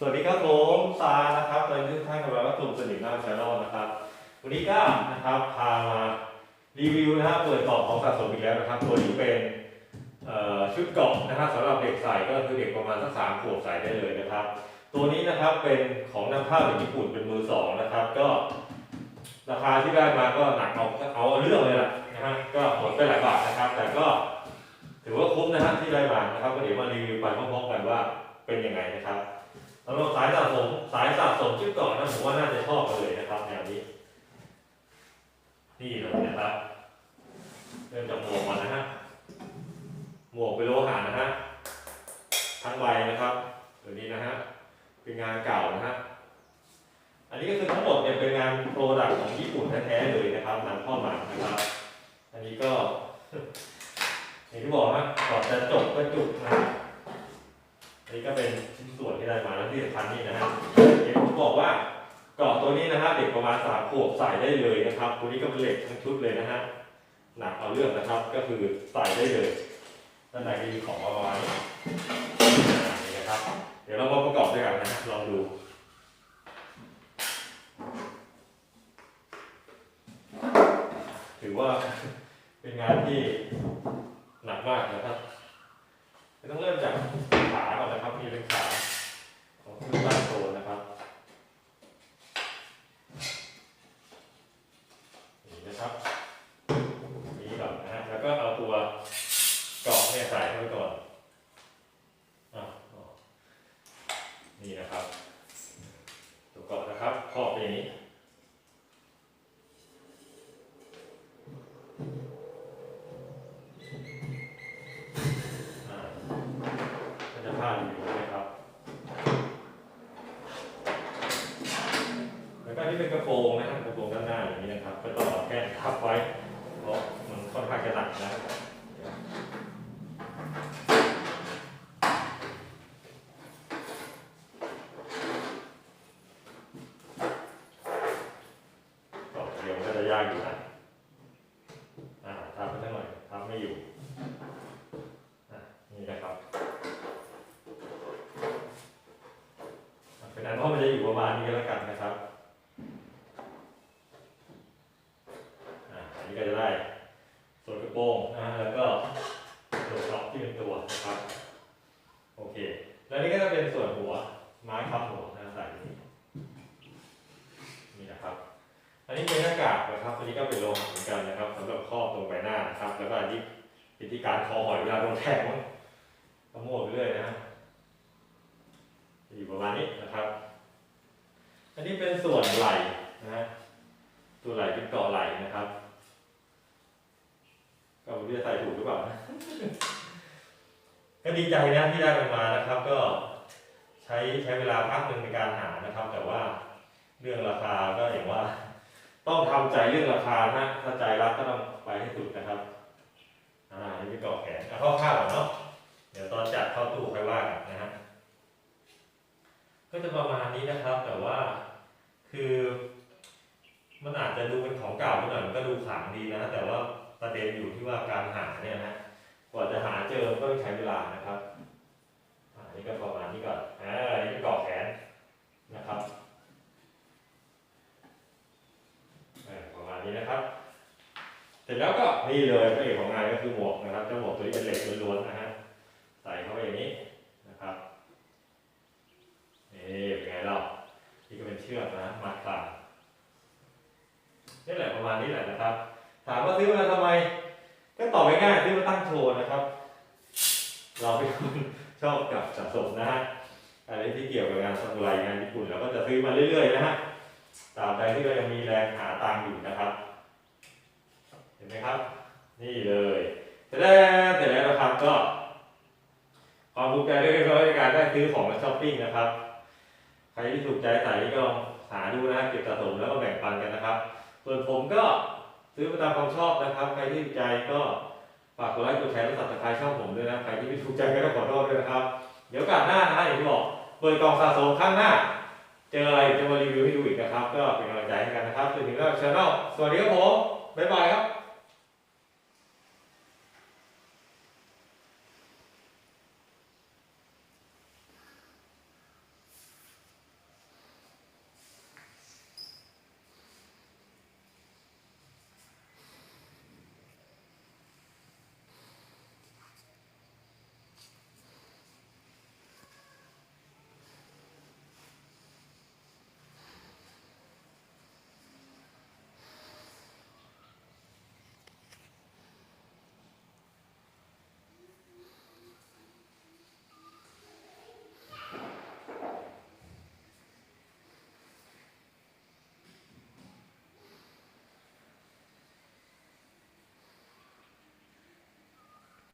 สวัสดีครับผมซานะครับตอนนี้ทุกท่านกำลังรับชมสนิทหน้าชาแนลนะครับ วันนี้ก็นะครับพามารีวิวนะครับเปิดกล่องของสะสมอีกแล้วนะครับ ตัวนี้เป็นชุดเกล่องนะครับสำหรับเด็กใส่ก็คือเด็กประมาณสักสามขวบใส่ได้เลยนะครับ ตัวนี้นะครับเป็นของนำเข้าจากญี่ปุ่นเป็นมือสองนะครับ ก็ราคาที่ได้มาก็หนักเอาเอาเรื่องเลยแหละนะฮะก็หมดไปหลายบาทนะครับ แต่ก็ถือว่าคุ้มนะฮะที่ได้มานะครับก็เดี๋ยวมารีวิวไปพร้อมๆกันว่าเป็นยังไงนะครับ สำหรับสายสะสมสายสะสมชื่อก่อนนะผมว่าน่าจะชอบกันเลยนะครับแนวนี้ นี่เลยนะครับเริ่มจากหมวกก่อนนะฮะหมวกเป็นโลหะนะฮะทั้งใบนะครับตัวนี้นะฮะเป็นงานเก่านะฮะอันนี้ก็คือทั้งหมดเนี่ยเป็นงานโปรดักต์ของญี่ปุ่นแท้ๆเลยนะครับนำเข้ามานะครับ อันนี้ก็อย่างที่บอกนะก่อนจะจบก็จุกนะ อันนี้ก็เป็นชิ้นส่วนที่ได้มาแล้วที่สำคัญนี่นะฮะเห็นผมบอกว่า เกตัวนี้นะครับเด็กประมาณสามขวบใส่ได้เลยนะครับตัวนี้ก็เป็นเหล็กทั้งชุดเลยนะฮะหนักเอาเรื่องนะครับก็คือใส่ได้เลยด้านในก็มีของประมาณนี้นี่นะครับเดี๋ยวเรามาประกอบด้วยกันนะฮะลองดูถือว่าเป็นงานที่หนักมากนะครับต้องเริ่มจากขาก่อนนะครับนี่เป็นขาของขึ้นตั้งโตนะครับ นี่นะครับนี่ก่อนนะฮะแล้วก็เอาตัวเกาะเนี่ยใส่เข้าไปก่อนอ๋อนี่นะครับ ตัวเกาะนะครับครอบเป็นอย่างนี้อ่าก็จะพาดอยู่ นี้เป็นกระโปรงนะครับกระโปรงด้านหน้าอย่างนี้นะครับ ก็ต้องเอาแก้ทับไว้ เพราะมันค่อนข้างจะหนักนะต่อเดียวก็จะยากอยู่นะอ่าทับไปสักหน่อยทับไม่อยู่นี่นะครับเป็นอันว่ามันจะอยู่ประมาณนี้ก็แล้วกันนะครับอะอันนี้ก็จะได้ส่วนกระโปรง นะแล้วก็ส่วนกรอบที่เป็นตัวนะครับโอเค แล้วนี่ก็จะเป็นส่วนหัวไม้คำหัวนะใส่อย่นี้นี่นะครับ อันนี้เป็นหน้ากากนะครับอันนี้ก็เป็นโลหะเหมือนกันนะครับสำหรับครอบตรงใบหน้านะครับ แล้วก็อันนี้วิธีการคอหอยเวลาโดนแทงมั้งขโมยไปเรื่อยนะฮะอยู่ประมาณนี้นะครับ อันนี้เป็นส่วนไหล่นะฮะตัวไหล่เป็นเกาะไหล่นะครับ ก็ไม่รู้จะใส่ถูกหรือเปล่านะ ก็ดีใจนะที่ได้มันมานะครับ ก็ใช้ใช้เวลาพักหนึ่งในการหานะครับ แต่ว่าเรื่องราคาก็อย่างว่า ต้องทำใจเรื่องราคานะถ้าใจรักก็ต้องไปให้สุดนะครับอ่านี่เป็นเกาะแขนเอาข้าข้าวก่อเนาะเดี๋ยวตอนจัดเข้าตู้ค่อยว่ากันนะฮะก็จะประมาณนี้นะครับ แต่ว่าคือมันอาจจะดูเป็นของเก่าไปหน่อยมันก็ดูขลังดีนะ แต่ว่าประเด็นอยู่ที่ว่าการหาเนี่ยนะ กว่าจะหาเจอก็ต้องใช้เวลานะครับอ่านี่ก็ประมาณนี้ก่อนอ่าอันนี่เป็นกาะแขนนะครับประมาณนี้นะครับ เสร็จแล้วก็นี่เลยพระเอกของงานก็คือหมวกนะครับเจ้าหมวกตัวนี้เป็นเหล็กล้วนๆนะฮะใส่เข้าไปอย่างนี้นะครับนี่เป็นไงเล่านี่ก็เป็นเชือกนะมัดปากนี่แหละประมาณนี้แหละนะครับ ถามว่าซื้อมาทำไม ก็ต่อบง่ายๆซื้อมาตั้งโชว์นะครับ เราเป็นคนชอบกับสะสมนะฮะอะไรที่เกี่ยวกับงานซามูไรงานญี่ปุ่นเราก็จะซื้อมาเรื่อยๆนะฮะตาบใดที่เรายังมีแรงหาตังค์อยู่นะครับ เห็นไหมครับ นี่เลยจะได้เสร็จแล้วนะครับก็ความภูมิใจด้เรียบร้อยในการได้ซื้อของมาช้อปปิ้งนะครับ ใครที่ถูกใจใส่ก็ลองหาดูนะเก็บสะสมแล้วก็แบ่งปันกันนะครับ ส่วนผมก็ ซื้อไปตามความชอบนะครับ ใครที่ถูกใจก็ฝากกดไลค์กดแชร์และสับสไครต์ช่องผมด้วยนะ ใครที่ไม่ถูกใจก็ต้องขอโทษด้วยนะครับ เดี๋ยวกัดหน้านะอย่างที่บอกเปิดกล่องสะสมข้างหน้า เจออะไรจะมารีวิวให้ดูอีกนะครับ ก็เป็นกำลังใจให้กันนะครับจนถึงแล้วชาแนลสวัสดีครับผมบ๊ายบายครับ